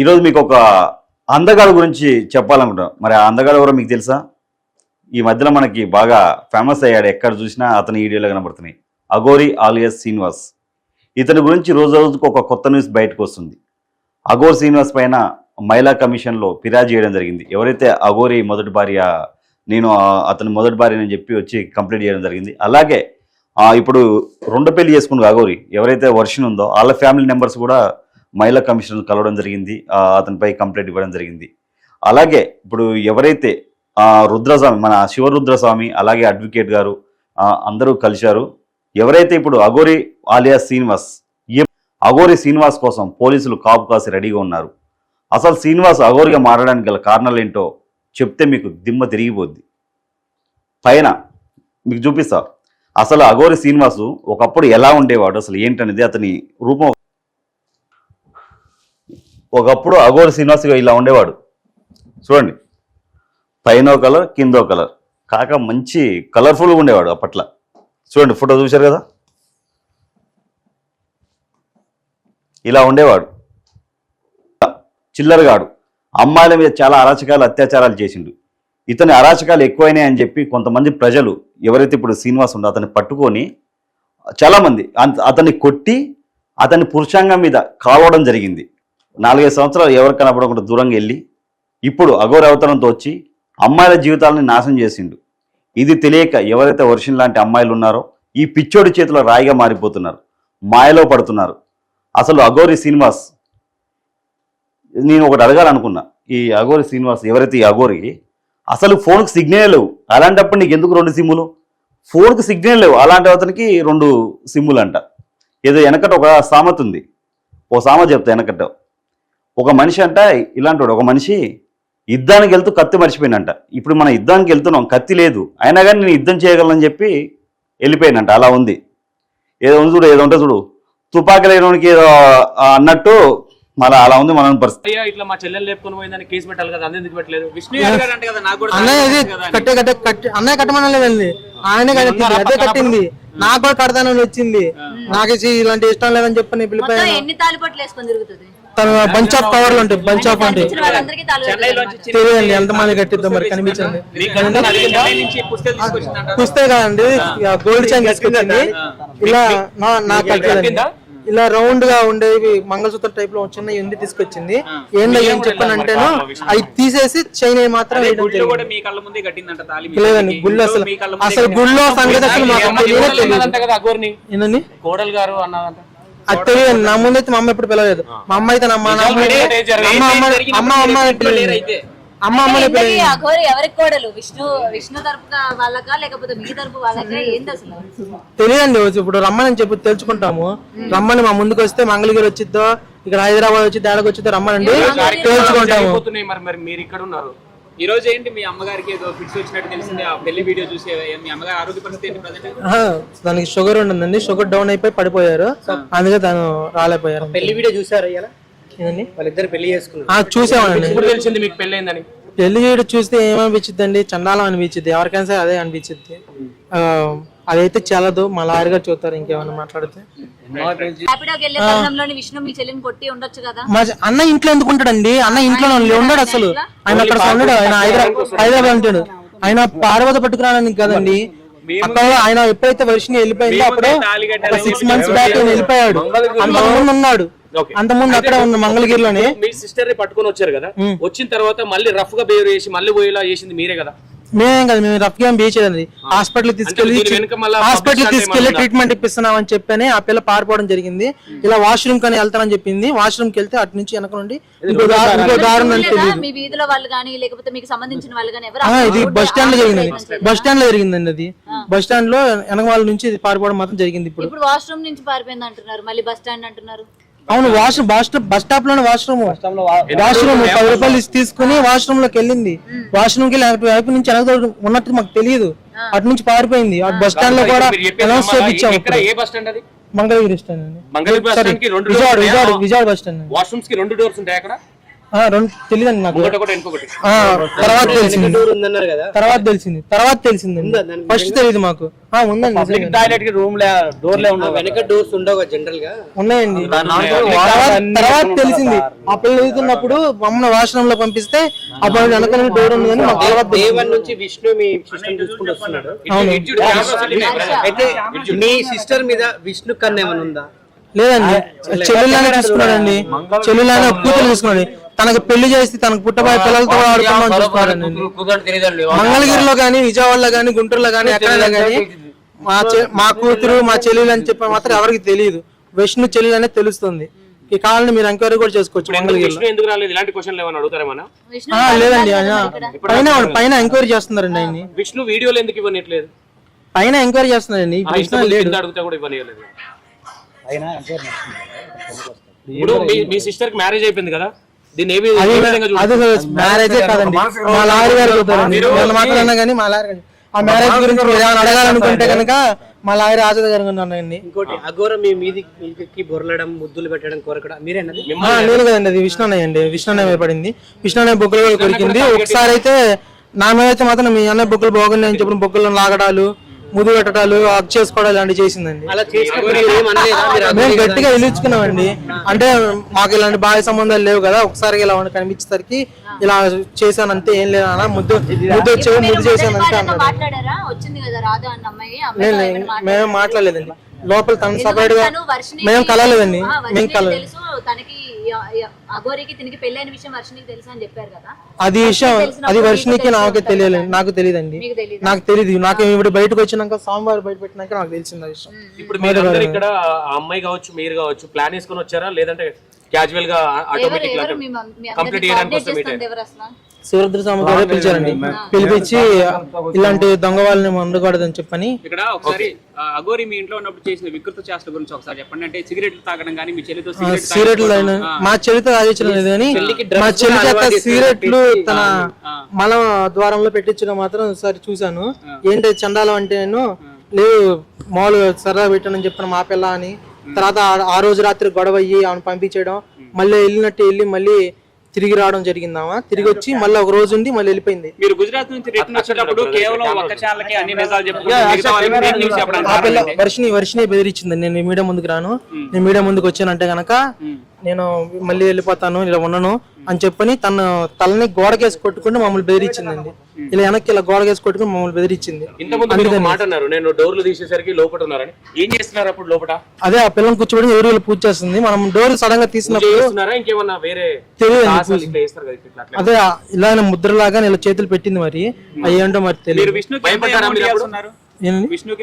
ఈరోజు మీకు ఒక అందగాడు గురించి చెప్పాలనుకుంటున్నాను మరి ఆ అందగాడు ఎవరో మీకు తెలుసా? ఈ మధ్యలో మనకి బాగా ఫేమస్ అయ్యాడు. ఎక్కడ చూసినా అతని వీడియోలో కనబడుతున్నాయి. అగోరి ఆలియస్ శ్రీనివాస్. ఇతని గురించి రోజు రోజుకు ఒక కొత్త న్యూస్ బయటకు వస్తుంది. అగోర్ శ్రీనివాస్ పైన మహిళా కమిషన్లో ఫిర్యాదు చేయడం జరిగింది. ఎవరైతే అగోరి మొదటి భార్య నేను అతని మొదటి భార్య అని చెప్పి వచ్చి కంప్లీట్ చేయడం జరిగింది. అలాగే ఇప్పుడు రెండు పెళ్ళి చేసుకున్న అగోరి ఎవరైతే వర్షన్ ఉందో వాళ్ళ ఫ్యామిలీ మెంబర్స్ కూడా మహిళా కమిషనర్ కలవడం జరిగింది అతనిపై కంప్లైంట్ ఇవ్వడం జరిగింది. అలాగే ఇప్పుడు ఎవరైతే రుద్రస్వామి మన శివరుద్రస్వామి అలాగే అడ్వకేట్ గారు అందరూ కలిశారు ఎవరైతే ఇప్పుడు అఘోరి ఆలియా శ్రీనివాస్ అఘోరి శ్రీనివాస్ కోసం పోలీసులు కాపు కాసి రెడీగా ఉన్నారు. అసలు శ్రీనివాస్ అఘోరిగా మారడానికి గల కారణాలు ఏంటో చెప్తే మీకు దిమ్మ తిరిగిపోద్ది. పైన మీకు చూపిస్తా. అసలు అఘోరి శ్రీనివాసు ఒకప్పుడు ఎలా ఉండేవాడు అసలు ఏంటనేది అతని రూపం ఒకప్పుడు అగోరి శ్రీనివాస్ ఇలా ఉండేవాడు. చూడండి. పైన కలర్ కిందో కలర్. కాక మంచి కలర్ఫుల్గా ఉండేవాడు అప్పట్లో. చూడండి ఫోటో చూశారు కదా? ఇలా ఉండేవాడు. చిల్లరగాడు. అమ్మాయిల మీద చాలా అరాచకాలు అత్యాచారాలు చేసిండు. ఇతని అరాచకాలు ఎక్కువైనాయి అని చెప్పి కొంతమంది ప్రజలు ఎవరైతే ఇప్పుడు శ్రీనివాస్ ఉండో అతన్ని పట్టుకొని చాలామంది అతన్ని కొట్టి అతని పురుషాంగం మీద కావడం జరిగింది. నాలుగైదు సంవత్సరాలు ఎవరు కనపడకుండా దూరంగా వెళ్ళి ఇప్పుడు అఘోర అవతారంతో వచ్చి అమ్మాయిల జీవితాలని నాశనం చేసిండు. ఇది తెలియక ఎవరైతే వర్షం లాంటి అమ్మాయిలు ఉన్నారో ఈ పిచ్చోడి చేతిలో రాయిగా మారిపోతున్నారు. మాయలో పడుతున్నారు. అసలు అఘోరి శ్రీనివాస్ నేను ఒకటి అడగాలనుకున్నా. ఈ అఘోరి శ్రీనివాస్ ఎవరైతే ఈ అఘోరి అసలు ఫోన్కి సిగ్నల్ లేవు. అలాంటప్పుడు నీకు ఎందుకు రెండు సిమ్ములు? ఫోన్కి సిగ్నల్ లేవు. అలాంటి అతనికి రెండు సిమ్ములు అంట ఏదో వెనకట ఒక సామెత ఉంది. ఓ సామెత చెప్తా వెనకట. ఒక మనిషి అంట ఇలాంటి వాడు, ఒక మనిషి యుద్ధానికి వెళ్తూ కత్తి మర్చిపోయినంట ఇప్పుడు మనం యుద్ధానికి వెళ్తున్నాం కత్తి లేదు. అయినా కానీ నేను యుద్ధం చేయగలనని చెప్పి వెళ్ళిపోయినంట అలా ఉంది. ఏదో ఉంది చూడు ఏదో ఉంటుంది చూడు. తుపాకీ లేనోనికి ఏదో అన్నట్టు మళ్ళీ అలా ఉంది మన పరిస్థితి. అయ్యా ఇట్లా మా చెల్లెలు లేపుకొని పోయిందని కేసు పెట్టాలి కదా అన్నెందుకు పెట్టలేదు? విష్ణు గారు అంటే కదా నాకు కూడా అన్నయ్య. కట్టే కట్టే కట్టి అన్నయ్య కట్టమనలేదండి ఆయనే కట్టింది అదే కట్టింది. నాకు కూడా కడతానని వచ్చింది. నాకు ఇలాంటి ఇష్టం లేదని చెప్పి నేను ఎన్ని తాలిపట్లు వేసుకొని తిరుగుతుంది? బంచ్ ఆఫ్ పవర్లు ఉంటాయి బంచ్ ఆఫ్ ఉంటాయి తెలియదండి ఎంతమంది కట్టిద్దో మరి కనిపించండి. చూస్తే కదండి గోల్డ్ చైన్ తీసుకొచ్చింది. ఇలా నా నాకు కట్టలేదండి ఇలా రౌండ్గా ఉండేవి మంగళసూత్ర టైప్లో చిన్న ఎండి తీసుకొచ్చింది. ఏంటో ఏం చెప్పాను అంటేను అవి తీసేసి చైన్ మాత్రం వేయడం గుళ్ళు జరిగింది. కూడా మీ కళ్ళ ముందే కట్టిందంట తాళి మీ లేదండి. గుళ్ళు అసలు అసలు గుళ్ళో సంగతి అసలు మాకు తెలియదు కోడలు గారు అన్నదంట. అది తెలియదు నా ముందైతే మా అమ్మ ఎప్పుడు పిలవలేదు. మా అమ్మ అయితే? అమ్మ అమ్మ అమ్మ అమ్మ అమ్మని ఇంతకీ పిలిచింది. ఆ ఘోరి ఎవరికి కోడలు? విష్ణు విష్ణు తరపు వాళ్ళకా లేకపోతే మీ తరపు వాళ్ళకా? ఏంది అసలు? తెలియదండి ఇప్పుడు రమ్మని చెప్పి తెలుసుకుంటాము. రమ్మని మా ముందుకు వస్తే మంగళగిరి వచ్చిద్దో ఇక్కడ హైదరాబాద్ వచ్చి తేడాకి వచ్చిద్దో రమ్మనండి. తెలుసుకుంటాము. జరిగిపోతున్నాయి మరి మరి మీరు ఇక్కడ ఉన్నారు. ఈ రోజు ఏంటి మీ అమ్మగారికి ఏదో ఫిక్స్ వచ్చినట్టు తెలిసింది? ఆ పెళ్ళి వీడియో చూసి మీ అమ్మగారి ఆరోగ్య పరిస్థితి ఏంటి ప్రజెంట్? దానికి షుగర్ ఉండిందండి షుగర్ డౌన్ అయిపోయి పడిపోయారు. అందుకే తను రాలేపోయారు పెళ్ళి వీడియో చూసారా ఇలా ఏందండి? వాళ్ళిద్దరు పెళ్ళి చేసుకున్నారు. ఆ, చూసామండి. ఇప్పుడు తెలిసింది మీకు పెళ్ళి అయిందని పెళ్ళి చూస్తే ఏమనిపించింది అండి చండాలం అనిపించింది ఎవరికైనా సరే అదే అనిపించింది ఆ, అదైతే చాలదు మా లాయర్ గారు చూస్తారు ఇంకేమైనా మాట్లాడితే. మీ చెల్లిని కొట్టి ఉండొచ్చు కదా? మా జ- అన్న ఇంట్లో ఎందుకు ఉంటాడండి? అన్న ఇంట్లో ఉండడు అసలు. ఆయన అక్కడ ఉండడు. ఆయన హైదరాబాద్ హైదరాబాద్ ఉంటాడు. ఆయన పార్వత పట్టుకురావడానికి కదండి. అక్కడ ఆయన ఎప్పుడైతే వర్షిని వెళ్ళిపోయిందో అప్పుడు ఒక సిక్స్ మంత్స్ బ్యాక్ వెళ్ళిపోయాడు. అంతకుముందు ఉన్నాడు. అంతకుముందు అక్కడ ఉన్న మంగళగిరిలోనే. మీ సిస్టర్ని పట్టుకొని వచ్చారు కదా? వచ్చిన తర్వాత మళ్ళీ రఫ్గా బిహేవ్ చేసి మళ్ళీ పోయేలా చేసింది మీరే కదా? మేమేం కదా మేము రఫ్ గేమ్ బీచేదండి హాస్పిటల్ తీసుకెళ్ళి హాస్పిటల్ తీసుకెళ్ళి ట్రీట్మెంట్ ఇప్పిస్తున్నాం అని చెప్పని ఆ పిల్ల పారిపోవడం జరిగింది. ఇలా వాష్రూమ్ కానీ వెళ్తానని చెప్పింది. వాష్రూమ్కి వెళ్తే అటు నుంచి వెనక నుండి ఇంకో ఇది బస్ స్టాండ్లో జరిగింది? బస్ స్టాండ్లో జరిగిందండి అది. బస్ స్టాండ్లో వెనక వాళ్ళ నుంచి ఇది పారిపోవడం మాత్రం జరిగింది ఇప్పుడు. ఇప్పుడు వాష్రూమ్ నుంచి పారిపోయింది అంటున్నారు మళ్ళీ బస్ స్టాండ్ అంటున్నారు. అవును వాష్రూమ్ బస్ స్టాప్ బస్ స్టాప్లోనే వాష్రూమ్ వాష్రూమ్ పది రూపాయలు తీసుకుని వాష్రూమ్లోకి వెళ్ళింది వాష్రూమ్కి వైపు నుంచి వెనక ఉన్నట్టు మాకు తెలియదు. అటు నుంచి పారిపోయింది. అటు బస్ స్టాండ్లో కూడా అనౌన్స్ అది? మంగళగిరి స్టాండ్ అండి. మంగళగిరి బస్ సారీ స్టాండ్కి రెండు విజయవాడ విజయవాడ బస్ స్టాండ్ వాష్రూమ్స్కి రెండు డోర్స్ ఉంటాయి అక్కడ? రెండు తెలియదండి నాకు. ఒకటి ఒకటి ఇంకొకటి. ఆ, తర్వాత తెలిసింది. డోర్ ఉందన్నారు కదా. తర్వాత తెలిసింది. తర్వాత దానికి ఫస్ట్ తెలియదు మాకు. ఆ ఉందండి నిజంగా. టాయిలెట్కి రూమ్ డోర్ లే ఆ వెనక డోర్స్ ఉండవు జనరల్గా? ఉన్నాయండి. తర్వాత తర్వాత తెలిసింది. ఆ పిల్ల వెళ్తున్నప్పుడు మమ్మల్ని వాష్రూమ్లో పంపిస్తే అప్పుడు వెనక డోర్ ఉంది కానీ మాకు తర్వాత డే తెలిసింది. వన్ నుంచి విష్ణు మీ సిస్టమ్ చూసుకుంటూ వస్తున్నాడు. అవును. అయితే మీ సిస్టర్ మీద విష్ణు కన్నా ఏమైనా ఉందా? లేదండి. చెల్లెలానే తీసుకున్నాడండి. చెల్లెలానే కూతురు తీసుకున్నాడు తనకు పెళ్ళి చేసి తనకు పుట్టబోయే పిల్లలతో మంగళగిరిలో కానీ విజయవాడలో కానీ గుంటూరులో కానీ ఎక్కడైనా కానీ మా మా కూతురు మా చెల్లెలు అని చెప్పి మాత్రం ఎవరికి తెలియదు విష్ణు చెల్లెలు అనేది తెలుస్తుంది ఈ కావాలని మీరు ఎంక్వైరీ కూడా చేసుకోవచ్చు లేదండి ఆయన పైన పైన ఎంక్వైరీ చేస్తున్నారండి ఆయన్ని విష్ణు వీడియోలు ఎందుకు ఇవ్వనట్లేదు పైన ఎంక్వైరీ చేస్తున్నారండి విష్ణు లేడు అడిగితే కూడా మీ- మీ సిస్టర్కి మ్యారేజ్ అయిపోయింది కదా దీన్ని ఏమి ఏ విధంగా చూడాలి? అది మ్యారేజే కాదండి. మా లాయర్ గారు చెప్తారండి నేను మాట్లాడినా కానీ మా లాయర్ గారు ఆ మ్యారేజ్ గురించి ఏమైనా అడగాలనుకుంటే కనుక మా లాయర్ ఆజాద్ గారు ఉన్నాయండి ఇంకోటి అఘోర మీ మీది మీదకి బొరలడం ముద్దులు పెట్టడం కొరకడం మీరేనది ఆ, లేదు కదండి అది విష్ణున్నయ్య అండి. పడింది. విష్ణున్నయ్య బొగ్గులు కూడా కొరికింది ఒకసారి అయితే నా మీద అయితే మాత్రం మీ అన్నయ్య బొగ్గులు బాగున్నాయి అని చెప్పిన బొగ్గులను లాగడాలు ముదు పెట్టడాలు అక్ చేసుకోవడాలు ఇలాంటివి చేసిందండి. అలా చేసినప్పుడు మీరు ఏం అనలేదా మీరు మేము గట్టిగా ఇలుచుకున్నామండి అంటే మాకు ఇలాంటి బాగా సంబంధాలు లేవు కదా ఒకసారి ఇలా ఉండి కనిపించేసరికి ఇలా చేశాను అంతే ఏం లేదు అన్న ముద్దు ముద్దు వచ్చే ముద్దు చేశాను అంతే వాళ్ళతో అన్నాడు. మాట్లాడారా? వచ్చింది కదా రాధా అన్న అమ్మాయి లేదు అమ్మాయితో లేదు, ఏమైనా మాట్లాడారా? మేము మాట్లాడలేదండి. లోపల తను సపరేట్గా తను మేము కలలేదండి ఆ, మేము కలలేదు తెలుసు తనకి అఘోరికి తినికి పెళ్ళైన విషయం వర్షినికి తెలుసు అని చెప్పారు కదా? అది విషయం అది వర్షినికి నాకే కదా. నాకు తెలియదండి? నాకు తెలియదు నాకు ఇప్పుడు బయటకు వచ్చినాక సోమవారం బయట పెట్టినాక నాకు తెలిసింది ఆ విషయం. ఇప్పుడు మీరు అందరు ఇక్కడ ఆ అమ్మాయి కావచ్చు మీరు కావచ్చు ప్లాన్ వేసుకొని వచ్చారా? లేదంటే క్యాజువల్గా ఆటోమేటిక్ కంప్లీట్ చేయడానికి శివరుద్ర స్వామి గారు పిలిచారండి పిలిపించి ఇలాంటి దొంగ వాళ్ళని ఉండకూడదని చెప్పని ఇక్కడ ఒకసారి ఆ, అఘోరి మీ ఇంట్లో ఉన్నప్పుడు చేసిన వికృత చేష్టల గురించి ఒకసారి చెప్పండి. అంటే సిగరెట్లు తాగడం కానీ మీ చెల్లితో సిగరెట్ సిగరెట్లు అయిన మా చెల్లితో ఆలోచన లేదు కానీ మా చెల్లి చేత సిగరెట్లు తన మల ద్వారంలో పెట్టించడం మాత్రం ఒకసారి చూశాను. ఏంటి చండాలం అంటే నేను లేదు మామూలు సరదా పెట్టానని చెప్పిన మా పిల్ల అని. తర్వాత ఆ- రోజు రాత్రి గొడవ అయ్యి ఆమెను పంపించేయడం. మళ్ళీ వెళ్ళినట్టు వెళ్ళి మళ్ళీ తిరిగి రావడం జరిగిందామా? తిరిగి వచ్చి మళ్ళీ ఒక రోజు ఉండి మళ్ళీ వెళ్ళిపోయింది. మీరు గుజరాత్ నుంచి రిటర్న్ వచ్చేటప్పుడు కేవలం ఛానల్కి అన్ని నిజాలు? వర్షిని వర్షిని బెదిరించింది. నేను మీడియా ముందుకు రాను. నేను మీడియా ముందుకు వచ్చానంటే గనక నేను మళ్ళీ వెళ్ళిపోతాను ఇలా ఉండను అని చెప్పని తన తలని గోడకేసి కొట్టుకుంటూ మమ్మల్ని బెదిరించిందండి. ఇలా వెనక్కి ఇలా గోడకేసి కొట్టుకుని మమ్మల్ని బెదిరించింది. ఇంతకుముందు మీరు ఒక మాట అన్నారు నేను డోర్లు తీసేసరికి లోపల ఉన్నారని. ఏం చేస్తున్నారు అప్పుడు లోపల అదే ఆ పిల్లని కూర్చోబెట్టి ఎవరు పూజ చేస్తుంది? మనం డోర్ సడన్గా తీసినప్పుడు చేస్తున్నారా? ఇంకేమన్నా వేరే తెలియదు సాహసాలు ఇట్లా చేస్తారు కదా ఇట్లా అట్లా? అదే ఇలా ముద్రలాగా ఇలా చేతులు పెట్టింది మరి. అవి ఏంటో మరి మీరు తెలియదు. విష్ణుకి ఎంత amount ఇవ్వాల్సి ఉన్నారు? ఏంటండి? విష్ణుకి